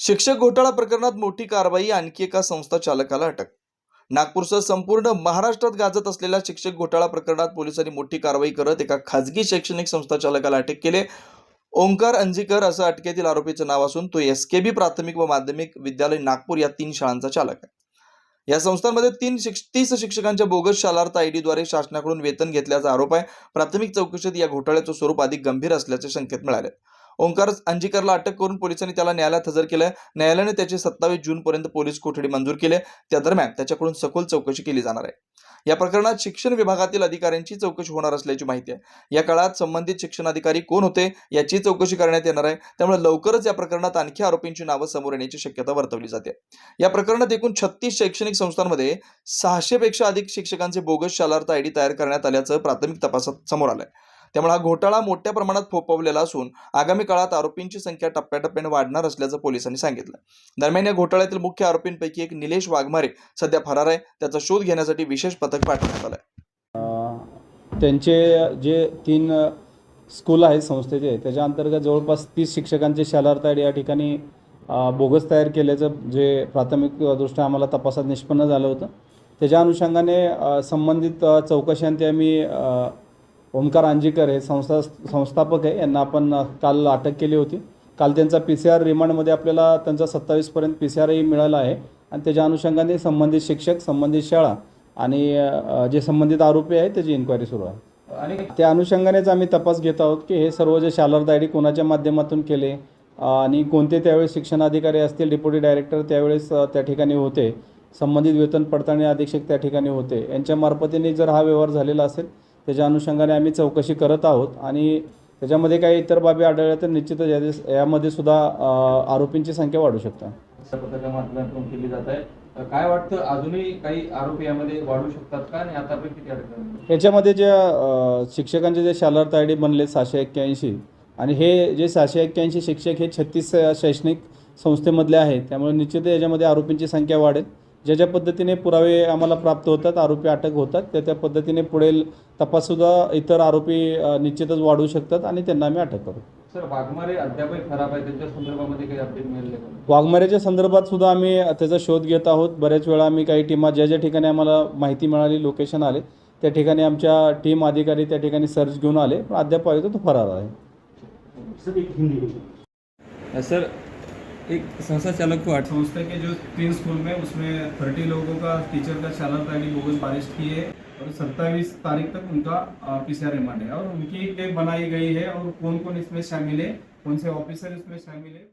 शिक्षक घोटाळा प्रकरणात मोठी कारवाई आणखी एका संस्था चालकाला अटक. नागपूरसह संपूर्ण महाराष्ट्रात गाजत असलेल्या शिक्षक घोटाळा प्रकरणात पोलिसांनी मोठी कारवाई करत एका खाजगी शैक्षणिक संस्था चालकाला अटक केले. ओंकार अंजीकर असं अटकेतील आरोपीचं नाव असून तो एस के बी प्राथमिक व माध्यमिक विद्यालय नागपूर या तीन शाळांचा चालक आहे. या संस्थांमध्ये तीन शिक्ष तीस शिक्षकांच्या बोगस शालार्थ आयडीद्वारे शासनाकडून वेतन घेतल्याचा आरोप आहे. प्राथमिक चौकशीत या घोटाळ्याचं स्वरूप अधिक गंभीर असल्याचे संकेत मिळाले ओंकार अंजीकरला अटक करून पोलिसांनी त्याला न्यायालयात हजर केलं न्यायालयाने त्याचे सत्तावीस जून पर्यंत पोलीस कोठडी मंजूर केले. त्या दरम्यान त्याच्याकडून सखोल चौकशी केली जाणार आहे. या प्रकरणात शिक्षण विभागातील अधिकाऱ्यांची चौकशी होणार असल्याची माहिती आहे. या काळात संबंधित शिक्षण अधिकारी कोण होते याची चौकशी करण्यात येणार आहे. त्यामुळे लवकरच या प्रकरणात आणखी आरोपींची नावं समोर येण्याची शक्यता वर्तवली जाते. या प्रकरणात एकूण छत्तीस शैक्षणिक संस्थांमध्ये सहाशे पेक्षा अधिक शिक्षकांचे बोगस शालार्थ आयडी तयार करण्यात आल्याचं प्राथमिक तपासात समोर आलंय. त्यामुळे हा घोटाळा मोठ्या प्रमाणात फोपवलेला असून आगामी काळात आरोपींची संख्या टप्प्याटप्प्याने वाढणार असल्याचं पोलिसांनी सांगितलं. दरम्यान या घोटाळ्यातील मुख्य आरोपींपैकी एक निलेश वाघमारे सध्या फरार आहे. त्याचा शोध घेण्यासाठी विशेष पथक पाठवण्यात आलं त्यांचे जे तीन स्कूल आहेत संस्थेचे त्याच्या अंतर्गत जवळपास तीस शिक्षकांचे शालार्थ या ठिकाणी बोगस तयार केल्याचं जे प्राथमिक दृष्ट्या आम्हाला तपासात निष्पन्न झालं होतं. त्याच्या अनुषंगाने संबंधित चौकशांती आम्ही ओमकार ओंकार अंजीकर हे संस्था संस्थापक आहे. यांना आपण काल अटक केली होती. काल त्यांचा पी सी आर रिमांडमध्ये आपल्याला त्यांचा सत्तावीसपर्यंत पी सी आरही मिळाला आहे. आणि त्याच्या अनुषंगाने संबंधित शिक्षक संबंधित शाळा आणि जे संबंधित आरोपी आहेत त्याची इन्क्वायरी सुरू आहे. आणि त्या अनुषंगानेच आम्ही तपास घेत आहोत की हे सर्व जे शालार्थ आय डी कोणाच्या माध्यमातून केले आणि कोणते त्यावेळेस शिक्षणाधिकारी असतील डेप्युटी डायरेक्टर त्यावेळेस त्या ठिकाणी होते संबंधित वेतन पडताळणी अधीक्षक त्या ठिकाणी होते. यांच्या मार्फतीने जर हा व्यवहार झालेला असेल त्याच्या अनुषंगाने आम्ही चौकशी करत आहोत. आणि त्याच्यामध्ये काही इतर बाबी आढळल्या तर निश्चितच यादे- यामध्ये सुद्धा आरोपींची संख्या वाढू शकते. त्या पथका माध्यमातून केली जात आहे. तर काय वाटतं अजूनही काही आरोपी यामध्ये वाढू शकतात का? आणि आतापर्यंत किती याच्यामध्ये ज्या अ, शिक्षकांचे जे शालार्थ आय डी बनले सहाशे एक्क्याऐंशी आणि हे जे सहाशे एक्क्याऐंशी शिक्षक हे छत्तीस शैक्षणिक संस्थेमधले आहेत. त्यामुळे निश्चित याच्यामध्ये आरोपींची संख्या वाढेल. ज्या ज्या पद्धतीने पुरावे आम्हाला प्राप्त होतात आरोपी अटक होतात त्या त्या पद्धतीने पुढील तपाससुद्धा इतर आरोपी निश्चितच वाढू शकतात आणि त्यांना आम्ही अटक करू. सर वाघमारे अद्यापही खराब आहे त्यांच्या संदर्भामध्ये काही अपडेट मिळाले का? वाघमाऱ्याच्या संदर्भात सुद्धा आम्ही त्याचा शोध घेत आहोत. बऱ्याच वेळा आम्ही काही टीमा ज्या ज्या ठिकाणी आम्हाला माहिती मिळाली लोकेशन आले त्या ठिकाणी आमच्या टीम अधिकारी त्या ठिकाणी सर्च घेऊन आले. पण अद्याप पाहिजे तो फरार आहे. सर एक संस्था चालक को आठ संस्था के जो तीन स्कूल में उसमें थर्टी लोगों का टीचर का चालक आई डी बोगस की है, और सत्ताईस तारीख तक उनका पी सी रिमांड है। और उनकी टेप बनाई गई है, और कौन कौन इसमें शामिल है, कौन से ऑफिसर इसमें शामिल है?